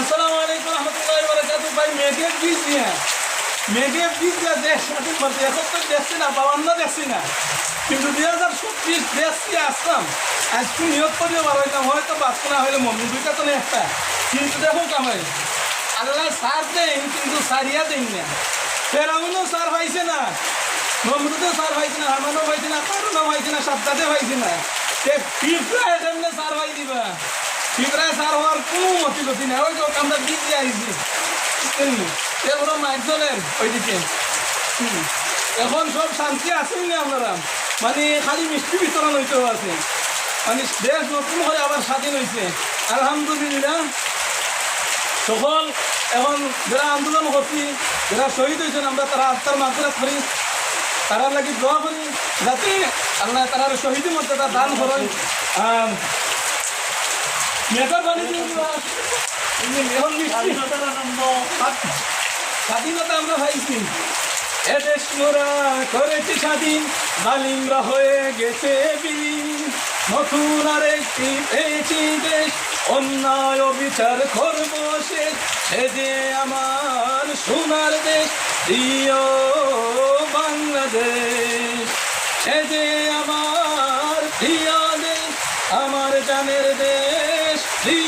আসসালামু আলাইকুম রহমতুল্লাহি ওয়া বারাকাতুহু। ভাই মেঘের বীজ নিয়ে মেঘের বীজ দিয়ে দেশ স্বাধীন করতে এখন তো দেখছি না বাবান্ন দেখছি না। কিন্তু দুই হাজার চব্বিশ দেখছি আসলাম আজকে নিয়োগ করিও বার হইতাম। হয়তো বাঁচতে না হইলে মম্মি, দুইটা তো না একটা। কিন্তু দেখো কামাই, আল্লাহ সার দেন, কিন্তু সারিয়া দেন না। ফেরাউনও সার পাইছে না, নমরুদও সার পাইছে না হামানও পাইছে না কারণও পাইছে না সাদ্দাতে পাইছে না। তে পিঁপড়া এখন সব শান্তি আছেন না আপনারা? মানে খালি মিষ্টি বিতরণ হইতেও আছে। মানে দেশ নতুন হয়ে আবার স্বাধীন হয়েছে আলহামদুলিল্লাহ। সকল এখন যারা আন্দোলন করছি, যারা শহীদ হয়েছেন, আমরা তারা আত্মার মাত্রা করি। তারা লাগি দোয়া করি, যাতে আল্লাহ তারার শহীদের মধ্যে তার দান করেন। আর মেঘর পানি দিয়ে দিবা। এই যে এখন মিষ্টি স্বাধীনতা আমরা পাইছি এদেশ মোরা করেছি স্বাধীন মালিমরা হয়ে গেছে বিলীন নতুন আর একটি পেয়েছি দেশ অন্যায় বিচার করব শেষ সে যে আমার সোনার দেশ প্রিয় বাংলাদেশ সে যে আমার প্রিয় দেশ আমার জানের দেশ প্রিয়